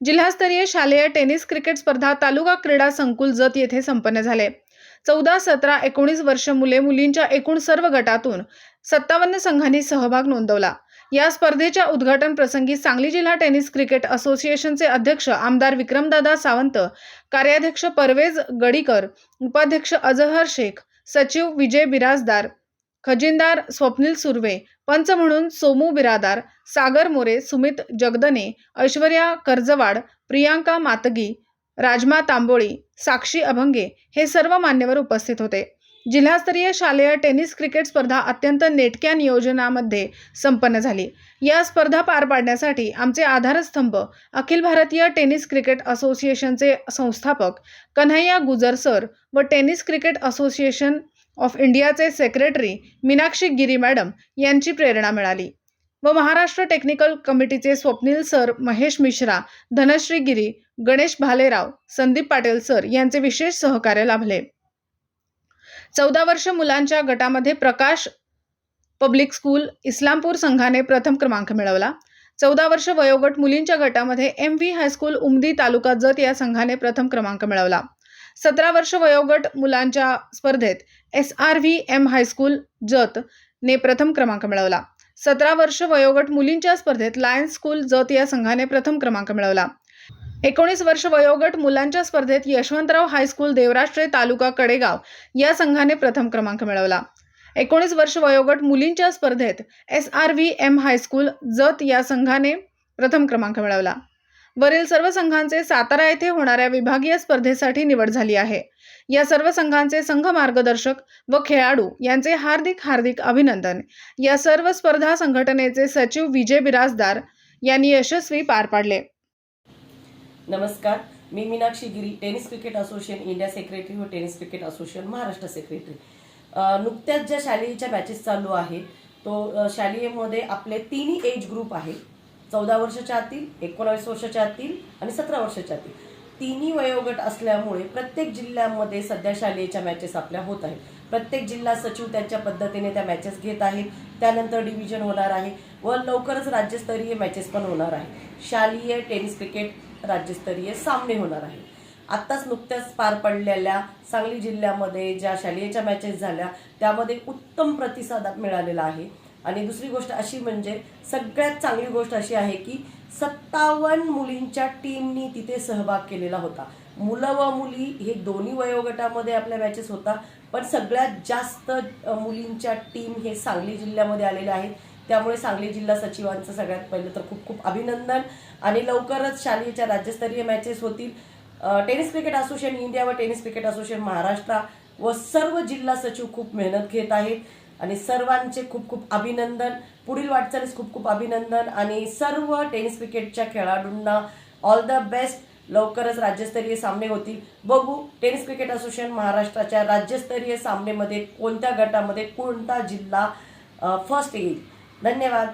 जिल्हास्तरीय शालेय tennis cricket स्पर्धा तालुका क्रीडा संकुल जत येथे संपन्न झाले. चौदा सतरा एकोणीस वर्ष मुले मुलींच्या एकूण सर्व गटातून सत्तावन्न संघांनी सहभाग नोंदवला. या स्पर्धेच्या उद्घाटन प्रसंगी सांगली जिल्हा टेनिस क्रिकेट असोसिएशनचे अध्यक्ष आमदार विक्रमदादा सावंत कार्याध्यक्ष परवेज गडीकर उपाध्यक्ष अजहर शेख सचिव विजय बिराजदार खजिनदार स्वप्नील सुर्वे पंच म्हणून सोमू बिरादार सागर मोरे सुमित जगदने ऐश्वर्या कर्जवाड प्रियांका मातगी राजमा तांबोळी साक्षी अभंगे हे सर्व मान्यवर उपस्थित होते. जिल्हास्तरीय शालेय टेनिस क्रिकेट स्पर्धा अत्यंत नेटक्या नियोजनामध्ये संपन्न झाली. या स्पर्धा पार पाडण्यासाठी आमचे आधारस्तंभ अखिल भारतीय टेनिस क्रिकेट असोसिएशनचे संस्थापक कन्हैया गुजर सर व टेनिस क्रिकेट असोसिएशन ऑफ इंडियाचे सेक्रेटरी मीनाक्षी गिरी मॅडम यांची प्रेरणा मिळाली. व महाराष्ट्र टेक्निकल कमिटीचे स्वप्नील सर महेश मिश्रा धनश्री गिरी गणेश भालेराव संदीप पाटील सर यांचे विशेष सहकार्य लाभले. चौदा वर्ष मुलांच्या गटामध्ये प्रकाश पब्लिक स्कूल इस्लामपूर संघाने प्रथम क्रमांक मिळवला. चौदा वर्ष वयोगट मुलींच्या गटामध्ये M V high school Umadi taluka Jat या संघाने प्रथम क्रमांक मिळवला. सतरा वर्ष वयोगट मुलांच्या स्पर्धेत S R V M high school Jat ने प्रथम क्रमांक मिळवला. सतरा वर्ष वयोगट मुलींच्या स्पर्धेत लायन्स स्कूल जत या संघाने प्रथम क्रमांक मिळवला. एकोणीस वर्ष वयोगट मुलांच्या स्पर्धेत यशवंतराव हायस्कूल देवराष्ट्रे तालुका कडेगाव या संघाने प्रथम क्रमांक मिळवला. एकोणीस वर्ष वयोगट मुलींच्या स्पर्धेत S R V M high school Jat या संघाने प्रथम क्रमांक मिळवला. वरील सर्व संघांचे सातारा येथे होणाऱ्या विभागीय स्पर्धेसाठी निवड झाली आहे. या सर्व संघांचे संघ मार्गदर्शक व खेळाडू यांचे हार्दिक हार्दिक अभिनंदन. या सर्व स्पर्धा संघटनेचे सचिव विजय बिराजदार यांनी यशस्वी पार पाडले. नमस्कार. मी Meenakshi Giri tennis cricket association India secretary व tennis cricket association Maharashtra secretary. नुकत्याच ज्या शालेयच्या मॅचेस चालू आहे तो शालेयमध्ये आपले तिन्ही एज ग्रुप आहे चौदा वर्षाच्या आतील एकोणावीस वर्षाच्या आतील आणि सतरा वर्षाच्या आतील. तिन्ही वयोगट असल्यामुळे प्रत्येक जिल्ह्यामध्ये सध्या शालेयच्या मॅचेस आपल्या होत आहेत. प्रत्येक जिल्हा सचिव त्यांच्या पद्धतीने त्या मॅचेस घेत आहेत. त्यानंतर डिव्हिजन होणार आहे व लवकरच राज्यस्तरीय मॅचेस पण होणार आहे शालेय टेनिस क्रिकेट राज्यस्तरीय सामने होणार आहे आत्ताच नुकत्याच पार पडलेल्या सांगली जिल्ह्यामध्ये ज्या शालेयच्या मॅचेस झाल्या त्यामध्ये उत्तम प्रतिसाद मिळालेला आहे. आणि दुसरी गोष्ट अशी म्हणजे सगळ्यात चांगली गोष्ट अशी आहे की सत्तावन्न मुलींच्या टीमनी तिथे सहभाग केलेला होता. मुलं व मुली हे दोन्ही वयोगटामध्ये आपल्या मॅचेस होता पण सगळ्यात जास्त मुलींच्या टीम हे सांगली जिल्ह्यामध्ये आलेल्या आहेत. त्यामुळे सांगली जिल्हा सचिवांचं सगळ्यात पहिलं तर खूप खूप अभिनंदन. आणि लवकरच शालेयच्या राज्यस्तरीय मॅचेस होतील. टेनिस क्रिकेट असोसिएशन इंडिया व टेनिस क्रिकेट असोसिएशन महाराष्ट्र व सर्व जिल्हा सचिव खूप मेहनत घेत आहेत. आणि सर्वांचे खूप खूप अभिनंदन. पुढील वाटचालीस खूप खूप अभिनंदन. आणि सर्व टेनिस क्रिकेटच्या खेळाडूंना ऑल द बेस्ट लवकरच राज्यस्तरीय सामने होतील. बघू टेनिस क्रिकेट असोसिएशन महाराष्ट्राच्या राज्यस्तरीय सामनेमध्ये कोणत्या गटामध्ये कोणता जिल्हा फर्स्ट येईल. धन्यवाद.